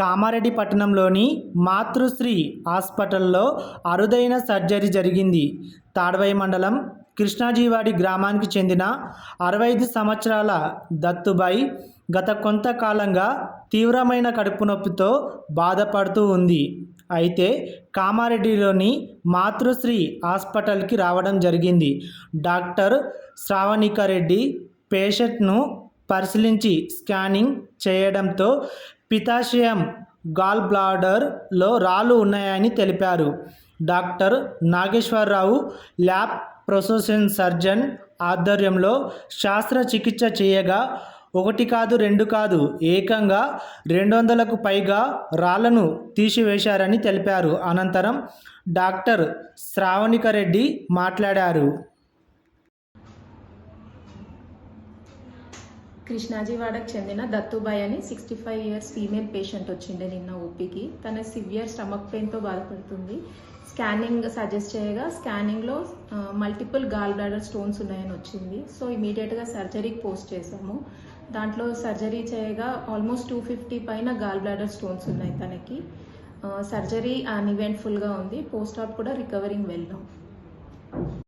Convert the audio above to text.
కామారెడ్డి పట్టణంలోని మాతృశ్రీ హాస్పిటల్లో అరుదైన సర్జరీ జరిగింది. తాడవై మండలం కృష్ణాజీవాడి గ్రామానికి చెందిన అరవై ఐదు సంవత్సరాల దత్తుబాయి గత కొంతకాలంగా తీవ్రమైన కడుపు నొప్పితో బాధపడుతూ ఉంది. అయితే కామారెడ్డిలోని మాతృశ్రీ హాస్పిటల్కి రావడం జరిగింది. డాక్టర్ శ్రావణికారెడ్డి పేషెంట్ను పరిశీలించి స్కానింగ్ చేయడంతో పితాశయం గాల్ బ్లాడర్లో రాళ్ళు ఉన్నాయని తెలిపారు. డాక్టర్ నాగేశ్వరరావు ల్యాబ్ ప్రొసెషన్ సర్జన్ ఆధ్వర్యంలో శస్త్రచికిత్స చేయగా ఒకటి కాదు రెండు కాదు ఏకంగా రెండు వందలకు పైగా రాళ్ళను తీసివేశారని తెలిపారు. అనంతరం డాక్టర్ శ్రావణికరెడ్డి మాట్లాడారు. కృష్ణాజీవాడకు చెందిన దత్తుబాయ్ అని sixty five years female patient వచ్చిండే నిన్న ఓపీకి తన సివియర్ స్టమక్ పెయిన్తో బాధపడుతుంది. స్కానింగ్ సజెస్ట్ చేయగా స్కానింగ్లో మల్టిపుల్ గాల్ బ్లాడర్ స్టోన్స్ ఉన్నాయని వచ్చింది. సో ఇమీడియట్గా సర్జరీకి పోస్ట్ చేశాము. దాంట్లో సర్జరీ చేయగా ఆల్మోస్ట్ టూ ఫిఫ్టీ పైన గాల్ బ్లాడర్ స్టోన్స్ ఉన్నాయి తనకి. సర్జరీ అన్ఈవెంట్ఫుల్గా ఉంది. పోస్ట్ ఆప్ కూడా రికవరింగ్ వెళ్ళాం